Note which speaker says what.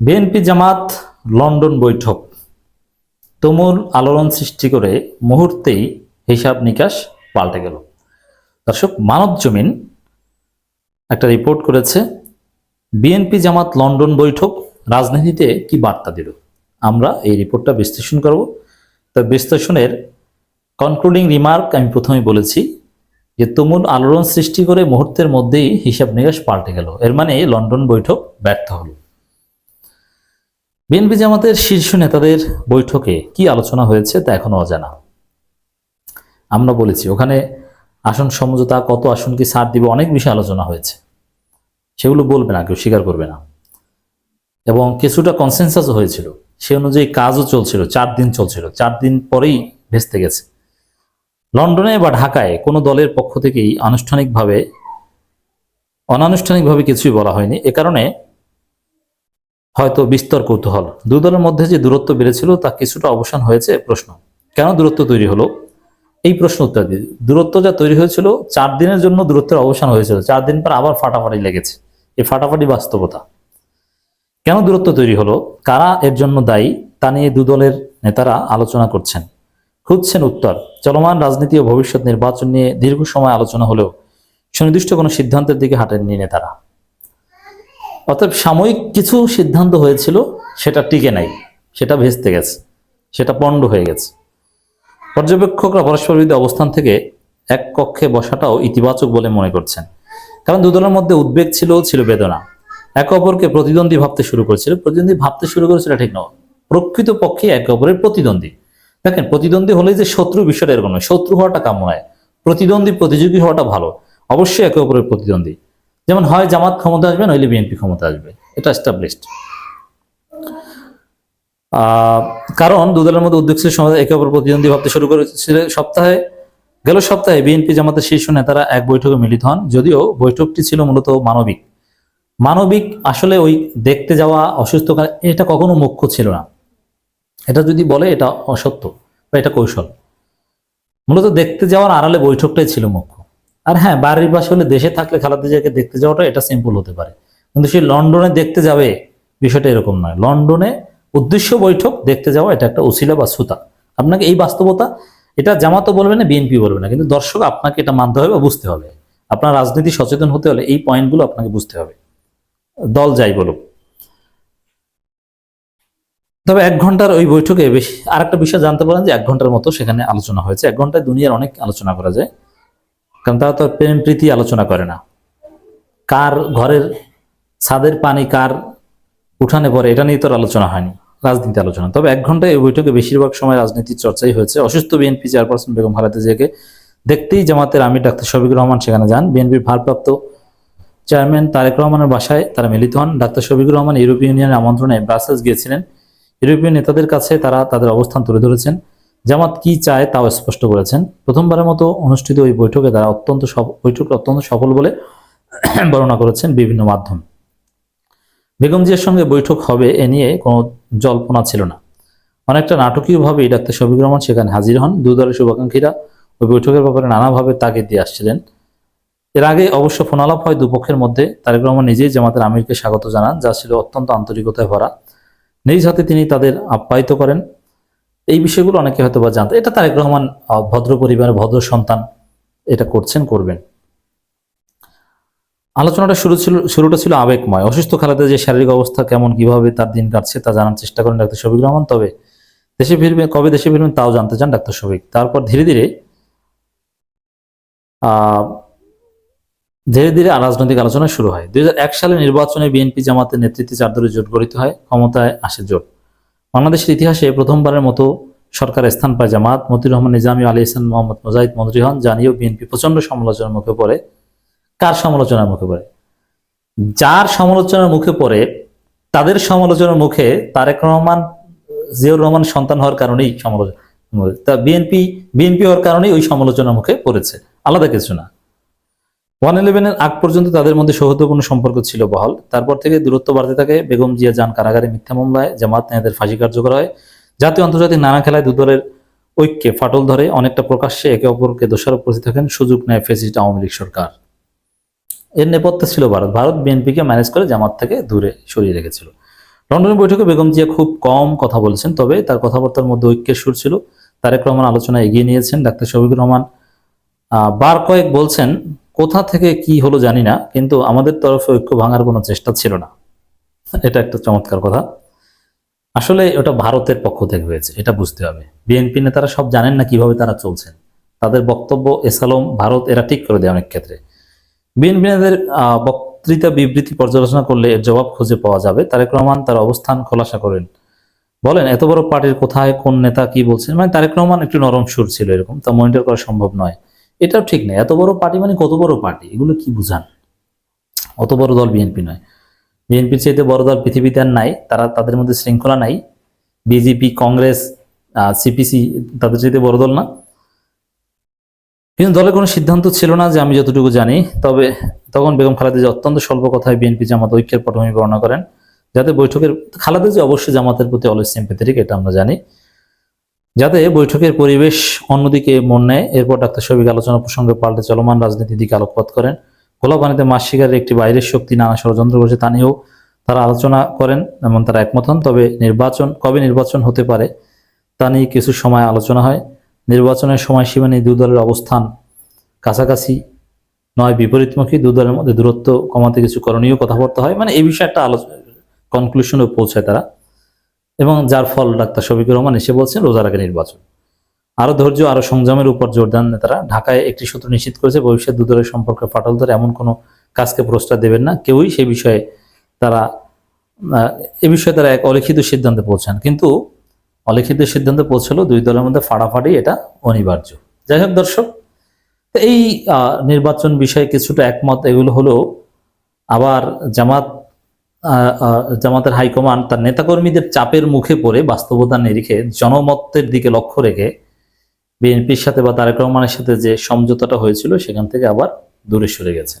Speaker 1: BNP জামাত London বৈঠক। তুমুল আলোড়ন সৃষ্টি করে মুহূর্তেই হিসাব নিকাশ পাল্টে গেল। দর্শক, মানব জমিন একটা রিপোর্ট করেছে, বিএনপি জামাত লন্ডন বৈঠক রাজনীতিতে কি বার্তা দিল? আমরা এই রিপোর্টটা বিশ্লেষণ করব। তো বিশ্লেষণের কনক্লুডিং রিমার্ক আমি প্রথমেই বলেছি যে, তুমুল আলোড়ন সৃষ্টি করে মুহূর্তের মধ্যেই হিসাব নিকাশ পাল্টে গেল। এর মানে লন্ডন বৈঠক ব্যর্থ হলো। বিএনপি জামাতের শীর্ষ নেতাদের বৈঠকে কি আলোচনা হয়েছে তা এখনও অজানা। আমরা বলেছি, ওখানে আসন সমঝোতা, কত আসন কি ছাড় দিবে, অনেক বিষয় আলোচনা হয়েছে। সেগুলো বলবে না, কেউ স্বীকার করবে না। এবং কিছুটা কনসেনসাসও হয়েছিল। সে অনুযায়ী কাজও চলছিল, চার দিন চলছিল। চার দিন পরেই ভেস্তে গেছে। লন্ডনে বা ঢাকায় কোনো দলের পক্ষ থেকেই আনুষ্ঠানিকভাবে, অনানুষ্ঠানিকভাবে কিছুই বলা হয়নি। এ কারণে হয়তো বিস্তর কৌতূহল। দুই দলের মধ্যে যে দূরত্ব বেড়েছিল, তা কিছুটা অবসান হয়েছে প্রশ্ন। কেন দূরত্ব তৈরি হলো? এই প্রশ্ন উত্তর দিই। দূরত্ব যা তৈরি হয়েছিল, চার দিনের জন্য দূরত্বের অবসান হয়েছিল। চার দিন পর আবার ফাটাফাটি লেগেছে। এই ফাটাফাটি বাস্তবতা। কেন দূরত্ব তৈরি হলো? কারা এর জন্য দায়ী? তা নিয়ে দু দলের নেতারা আলোচনা করছেন। খুঁজছেন উত্তর। চলমান রাজনীতি ও ভবিষ্যৎ নির্বাচন নিয়ে দীর্ঘ সময় আলোচনা হলেও সুনির্দিষ্ট কোনো সিদ্ধান্তের দিকে হাঁটেননি নেতারা। অতএব সাময়িক কিছু সিদ্ধান্ত হয়েছিল, সেটা টিকে নাই, সেটা ভেস্তে গেছে, সেটা পণ্ড হয়ে গেছে। পর্যবেক্ষকরা পরস্পর বিরোধী অবস্থান থেকে এক কক্ষে বসাটাও ইতিবাচক বলে মনে করছেন। কারণ দুদলের মধ্যে উদ্বেগ ছিল ছিল বেদনা। একে অপরকে প্রতিদ্বন্দ্বী ভাবতে শুরু করেছিল। প্রতিদ্বন্দ্বী ভাবতে শুরু করেছিল ঠিক নয়। প্রকৃত পক্ষে একে অপরের প্রতিদ্বন্দ্বী। দেখেন, প্রতিদ্বন্দ্বী হলেই যে শত্রু বিষয়টা এরকম নয়। শত্রু হওয়াটা কাম্য নয়। প্রতিদ্বন্দ্বী প্রতিযোগী হওয়াটা ভালো। অবশ্যই একে অপরের প্রতিদ্বন্দ্বী। যেমন হয় জামাত ক্ষমতা আসবে, নইলে বিএনপি ক্ষমতা আসবে। এটা এস্টাবলিশড কারণ দু দলের মধ্যে উদ্যোগ ছিল সমাজে, একে অপর প্রতিদ্বন্দ্বী ভাবতে শুরু করেছিল সপ্তাহে, গেল সপ্তাহে বিএনপি জামাতের শীর্ষ নেতারা এক বৈঠকে মিলিত হন, যদিও বৈঠকটি ছিল মূলত মানবিক। মানবিক আসলে ওই দেখতে যাওয়া অসুস্থ এটা কখনো মুখ্য ছিল না। এটা যদি বলে, এটা অসত্য বা এটা কৌশল। মূলত দেখতে যাওয়ার আড়ালে বৈঠকটাই ছিল মুখ্য আর হ্যাঁ বাড়ির পাশে হলে দেশে থাকলে খালাদা জিয়াকে দেখতে যাওয়াটা এটা সিম্পল হতে পারে। কিন্তু সেই লন্ডনে দেখতে যাবে বিষয়টা এরকম নয়। লন্ডনে উদ্দেশ্য বৈঠক, দেখতে যাওয়া, এটা একটা উসিলা বা সুতা। আপনাকে এই বাস্তবতা, এটা জামাতও বলবে না বিএনপি বলবে না। কিন্তু দর্শক, আপনাকে এটা মানতে হবে বা বুঝতে হবে। আপনার রাজনীতি সচেতন হতে হলে এই পয়েন্টগুলো আপনাকে বুঝতে হবে। দল যাই বলুক। তবে এক ঘণ্টার ওই বৈঠকে বেশি আর একটা বিষয় জানতে পারেন যে এক ঘণ্টার মতো সেখানে আলোচনা হয়েছে। এক ঘন্টায় দুনিয়ার অনেক আলোচনা করা যায়। কারণ তারা তো প্রেম প্রীতি আলোচনা করে না। কার ঘরের ছাদের পানি কার উঠানে পরে এটা নিয়ে তো আর আলোচনা হয়নি রাজনীতি আলোচনা। তবে এক ঘন্টায় এই বৈঠকে বেশিরভাগ সময় রাজনীতির চর্চাই হয়েছে। অসুস্থ বিএনপি চেয়ারপারসন বেগম খালেদা জিয়াকে দেখতেই জামাতের আমির ডাক্তার শফিকুর রহমান সেখানে যান। বিএনপির ভারপ্রাপ্ত চেয়ারম্যান তারেক রহমানের বাসায় তারা মিলিত হন। ডাক্তার শফিকুর রহমান ইউরোপীয় ইউনিয়নের আমন্ত্রণে ব্রাসেলস গিয়েছিলেন। ইউরোপীয় নেতাদের কাছে তারা তাদের অবস্থান তুলে ধরেছেন। জামাত কি চায় তাও স্পষ্ট করেছেন। প্রথমবারের মতো অনুষ্ঠিত ওই বৈঠকে তারা অত্যন্ত বৈঠক অত্যন্ত সফল বলে বর্ণনা করেছেন বিভিন্ন মাধ্যম। বেগম জিয়ার সঙ্গে বৈঠক হবে এ নিয়ে কোনো জল্পনা ছিল না। অনেকটা নাটকীয়ভাবেই ডাক্তার শফিকুর রহমান সেখানে হাজির হন। দু দলের শুভাকাঙ্ক্ষীরা ওই বৈঠকের ব্যাপারে নানাভাবে তাকে দিয়ে আসছিলেন। এর আগে অবশ্য ফোনালাপ হয় দুপক্ষের মধ্যে। তারেক রহমান নিজেই জামাতের আমিরকে স্বাগত জানান, যা ছিল অত্যন্ত আন্তরিকতায় ভরা। নিজ হাতে তিনি তাদের আপ্যায়িত করেন। এই বিষয়গুলো অনেকে হয়তো বা জানতো এটা তারেক রহমান ভদ্র পরিবার ভদ্র সন্তান এটা করছেন, করবেন। আলোচনাটা শুরু ছিল শুরুটা ছিল আবেগময়। অসুস্থ খালেদা যে শারীরিক অবস্থা কেমন, কীভাবে তার দিন কাটছে তা জানার চেষ্টা করেন ডাক্তার শফিক রহমান। তবে দেশে ফিরবেন কবে দেশে ফিরবেন তাও জানতে চান ডাক্তার শফিক। তারপর ধীরে ধীরে ধীরে ধীরে রাজনৈতিক আলোচনা শুরু হয়। দুই হাজার এক সালে নির্বাচনে বিএনপি জামাতের নেতৃত্বে চার দলের জোট গঠিত হয়। ক্ষমতায় আসে জোট। বাংলাদেশের ইতিহাসে প্রথমবারের মতো সরকার স্থান পায় জামাত। মতিউর রহমান নিজামী, আলী হাসান, মোহাম্মদ মুজাহিদ মন্ত্রী হন, জানিয়েও বিএনপি প্রচণ্ড সমালোচনার মুখে পড়ে। কার সমালোচনার মুখে পড়ে? যার সমালোচনার মুখে পড়ে, তাদের সমালোচনার মুখে তারেক রহমান, জিয়াউর রহমান সন্তান হওয়ার কারণেই সমালোচনা তা বিএনপি বিএনপি হওয়ার কারণেই ওই সমালোচনার মুখে পড়েছে। আলাদা কিছু না। ওয়ান ইলেভেনের আগ পর্যন্ত তাদের মধ্যে সৌহার্দ্যপূর্ণ সম্পর্ক ছিল বহাল। তারপর থেকে দূরত্ব বাড়তে থাকে বেগম জিয়া যান কারাগারে মিথ্যা মামলায় জামাত নেতাদের ফাঁসি কার্যকর হয়। জাতীয় আন্তর্জাতিক নানা খেলায় দুদলের ঐক্যে ফাটল ধরে অনেকটা প্রকাশ্যে একে অপরকে দোষারোপ করতে থাকেন সুযোগ নেয় ফেসিস্ট আওয়ামী লীগ সরকার। এর নেপথ্যে ছিল ভারত। ভারত বিএনপিকে ম্যানেজ করে জামাত থেকে দূরে সরিয়ে রেখেছিল। লন্ডনের বৈঠকে বেগম জিয়া খুব কম কথা বলেছেন, তবে তার কথাবার্তার মধ্যে ঐক্যের সুর ছিল। তারেক রহমান আলোচনা এগিয়ে নিয়েছেন। ডাক্তার শফিকুর রহমান বার কয়েক বলছেন কোথা থেকে কি হলো জানি না, কিন্তু আমাদের তরফে ঐক্য ভাঙার কোনো চেষ্টা ছিল না। এটা একটা চমৎকার কথা। আসলে ওটা ভারতের পক্ষ থেকে হয়েছে, এটা বুঝতে হবে। বিএনপি নেতারা সব জানেন না কীভাবে তারা চলছেন। তাদের বক্তব্য এসালম, ভারত, এরা ঠিক করে দেয় অনেক ক্ষেত্রে। বিএনপি নেতাদের বক্তৃতা, বিবৃতি পর্যালোচনা করলে এর জবাব খুঁজে পাওয়া যাবে। তারেক রহমান তার অবস্থান খোলাসা করেন। বলেন, এত বড় পার্টির কোথায় কোন নেতা কি বলছেন? মানে তারেক রহমান একটু নরম সুর ছিল এরকম, তা মনিটর করা সম্ভব নয়। এটাও ঠিক নেই এত বড় পার্টি মানে কত বড় পার্টি? এগুলো কি বুঝান? অত বড় দল বিএনপি নয়। বিএনপির চাইতে বড় দল পৃথিবীতে আর নাই, তারা তাদের মধ্যে শৃঙ্খলা নাই। বিজেপি, কংগ্রেস সিপিসি তাদের চাইতে বড় দল না। কিন্তু দলের কোনো সিদ্ধান্ত ছিল না যে আমি যতটুকু জানি। তবে তখন বেগম খালেদা যে অত্যন্ত স্বল্প কথায় বিএনপি জামাত ঐক্যের পটভূমি বর্ণনা করেন। যাতে বৈঠকের, খালেদা যে অবশ্যই জামাতের প্রতি অলস সিম্পেথেটিক এটা আমরা জানি। যাতে বৈঠকের পরিবেশ অন্যদিকে মন নেয়। এরপর ডাক্তার শফিক আলোচনা প্রসঙ্গে পাল্টে চলমান রাজনীতির দিকে আলোকপাত করেন। গোলা পানিতে শিকারের একটি বাইরের শক্তি নানা ষড়যন্ত্র করছে, তা নিয়েও তারা আলোচনা করেন এমন তারা একমত হন। তবে নির্বাচন, কবে নির্বাচন হতে পারে, তা নিয়ে কিছু সময় আলোচনা হয়। নির্বাচনের সময়সীমা নিয়ে দলের অবস্থান কাছাকাছি নয়, বিপরীতমুখী। দলের মধ্যে দূরত্ব কমাতে কিছু করণীয় কথাবার্তা হয়। মানে এই বিষয়ে একটা আলোচনা কনক্লুশনে পৌঁছায় তারা। এবং যার ফল ডাক্তার শফিকুর রহমান এসে বলছেন, রোজার আগে নির্বাচন। আরও ধৈর্য, আরও সংযমের উপর জোর দেন নেতারা। ঢাকায় একটি সূত্র নিশ্চিত করেছে, ভবিষ্যৎ দু দলের সম্পর্কে ফাটল ধরে এমন কোনো কাজকে প্রস্তাব দেবেন না। কেউই সে বিষয়ে তারা এ বিষয়ে তারা এক অলিখিত সিদ্ধান্তে পৌঁছান। কিন্তু অলিখিত সিদ্ধান্তে পৌঁছলো দুই দলের মধ্যে ফাড়াফাড়ি এটা অনিবার্য। যাই হোক দর্শক এই নির্বাচন বিষয়ে কিছুটা একমত এগুলো হলো, আবার জামাত জামাতের হাইকমান্ড তার নেতাকর্মীদের চাপের মুখে পড়ে বাস্তবতা নিরিখে জনমতের দিকে লক্ষ্য রেখে বিএনপির সাথে বা তারেক রহমানের সাথে যে সমঝোতাটা হয়েছিল, সেখান থেকে আবার দূরে সরে গেছে।